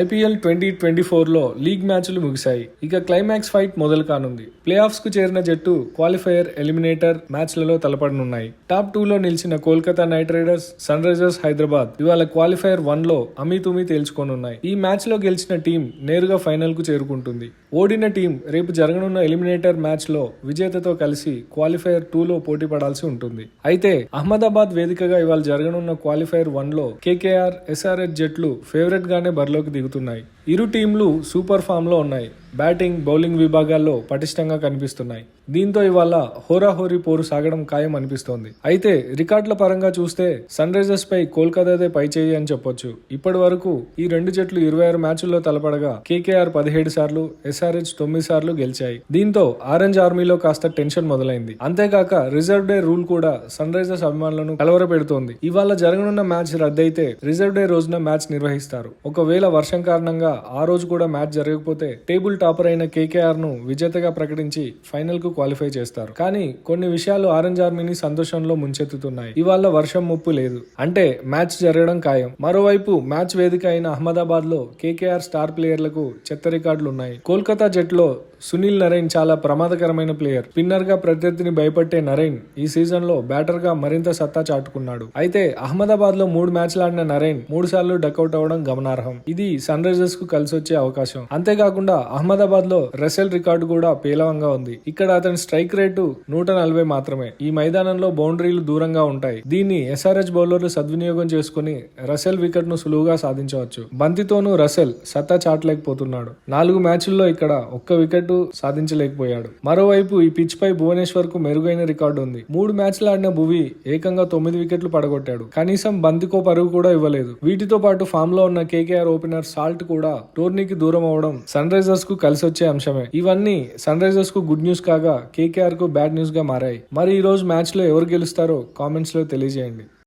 IPL twenty twenty ఫోర్లో league మ్యాచ్లు ముగిశాయి. ఇక క్లైమాక్స్ ఫైట్ మొదలు కానుంది. ప్లే ఆఫ్స్కు చేరిన జట్టు క్వాలిఫైయర్ ఎలిమినేటర్ మ్యాచ్లలో తలపడనున్నాయి. టాప్ టూలో నిలిచిన Kolkata Knight Riders Sunrisers Hyderabad ఇవాళ క్వాలిఫైయర్ వన్లో లో తేల్చుకోనున్నాయి. ఈ మ్యాచ్లో గెలిచిన టీం నేరుగా ఫైనల్కు చేరుకుంటుంది. ఓడిన టీం రేపు జరగనున్న ఎలిమినేటర్ మ్యాచ్లో విజేతతో కలిసి క్వాలిఫైయర్ టూలో పోటీ పడాల్సి ఉంటుంది. అయితే అహ్మదాబాద్ వేదికగా ఇవాళ జరగనున్న క్వాలిఫైర్ వన్లో కేకేఆర్ ఎస్ఆర్ఎస్ జట్లు ఫేవరెట్గానే బరిలోకి దిగు దిగుతున్నాయి ఇరు టీంలు సూపర్ ఫామ్లో ఉన్నాయి. బ్యాటింగ్ బౌలింగ్ విభాగాల్లో పటిష్టంగా కనిపిస్తున్నాయి. దీంతో ఇవాళ హోరాహోరీ పోరు సాగడం ఖాయం అనిపిస్తోంది. అయితే రికార్డుల పరంగా చూస్తే సన్ రైజర్స్ పై కోల్కతాదే పై చేయి అని చెప్పొచ్చు. ఇప్పటి వరకు ఈ రెండు జట్లు ఇరవై ఆరు మ్యాచ్ల్లో తలపడగా కేకేఆర్ పదిహేడు సార్లు ఎస్ఆర్హెచ్ తొమ్మిది సార్లు గెలిచాయి. దీంతో ఆరెంజ్ ఆర్మీలో కాస్త టెన్షన్ మొదలైంది. అంతేకాక రిజర్వ్ డే రూల్ కూడా సన్ రైజర్స్ అభిమానులను కలవరపెడుతోంది. ఇవాళ జరగనున్న మ్యాచ్ రద్దయితే రిజర్వ్ డే రోజున మ్యాచ్ నిర్వహిస్తారు. ఒకవేళ వర్షం కారణంగా ఆ రోజు కూడా మ్యాచ్ జరగకపోతే టేబుల్ టాపర్ అయిన కేకేఆర్ను విజేతగా ప్రకటించి ఫైనల్కు క్వాలిఫై చేస్తారు. కానీ కొన్ని విషయాలు ఆరెంజ్ ఆర్మీని సంతోషంలో ముంచెత్తుతున్నాయి. ఇవాళ వర్షం ముప్పు లేదు. అంటే మ్యాచ్ జరగడం ఖాయం. మరోవైపు మ్యాచ్ వేదిక అయిన అహ్మదాబాద్లో కేకేఆర్ స్టార్ ప్లేయర్లకు చెత్త రికార్డులు ఉన్నాయి. కోల్కతా జట్లో సునీల్ నరైన్ చాలా ప్రమాదకరమైన ప్లేయర్. స్పిన్నర్గా ప్రత్యర్థిని భయపట్టే నరైన్ ఈ సీజన్లో బ్యాటర్గా మరింత సత్తా చాటుకున్నాడు. అయితే అహ్మదాబాద్లో మూడు మ్యాచ్లు ఆడిన నరైన్ మూడు సార్లు డకౌట్ అవ్వడం గమనార్హం. ఇది సన్ రైజర్స్కు కలిసి వచ్చే అవకాశం. అంతేకాకుండా అహ్మదాబాద్లో రెసెల్ రికార్డు కూడా పేలవంగా ఉంది. ఇక్కడ అతని స్ట్రైక్ రేటు నూట నలభై మాత్రమే. ఈ మైదానంలో బౌండరీలు దూరంగా ఉంటాయి. దీన్ని ఎస్ఆర్హెచ్ బౌలర్లు సద్వినియోగం చేసుకుని రసెల్ వికెట్ను సులువుగా సాధించవచ్చు. బంతితోనూ రసెల్ సత్తా చాటలేకపోతున్నాడు. నాలుగు మ్యాచ్ల్లో ఇక్కడ ఒక్క వికెట్ సాధించలేకపోయాడు. మరోవైపు ఈ పిచ్ పై భువనేశ్వర్కు మెరుగైన రికార్డు ఉంది. మూడు మ్యాచ్లు ఆడిన భువి ఏకంగా తొమ్మిది వికెట్లు పడగొట్టాడు. కనీసం బంతికో పరుగు కూడా ఇవ్వలేదు. వీటితో పాటు ఫామ్లో ఉన్న కేకేఆర్ ఓపెనర్ సాల్ట్ కూడా టోర్నీకి దూరం అవడం సన్ రైజర్స్కు కలిసి వచ్చే అంశమే. ఇవన్నీ సన్ రైజర్స్కు గుడ్ న్యూస్ కాగా కేకేఆర్కు బ్యాడ్ న్యూస్గా మారాయి. మరి ఈ రోజు మ్యాచ్లో ఎవరు గెలుస్తారో కామెంట్స్లో తెలియజేయండి.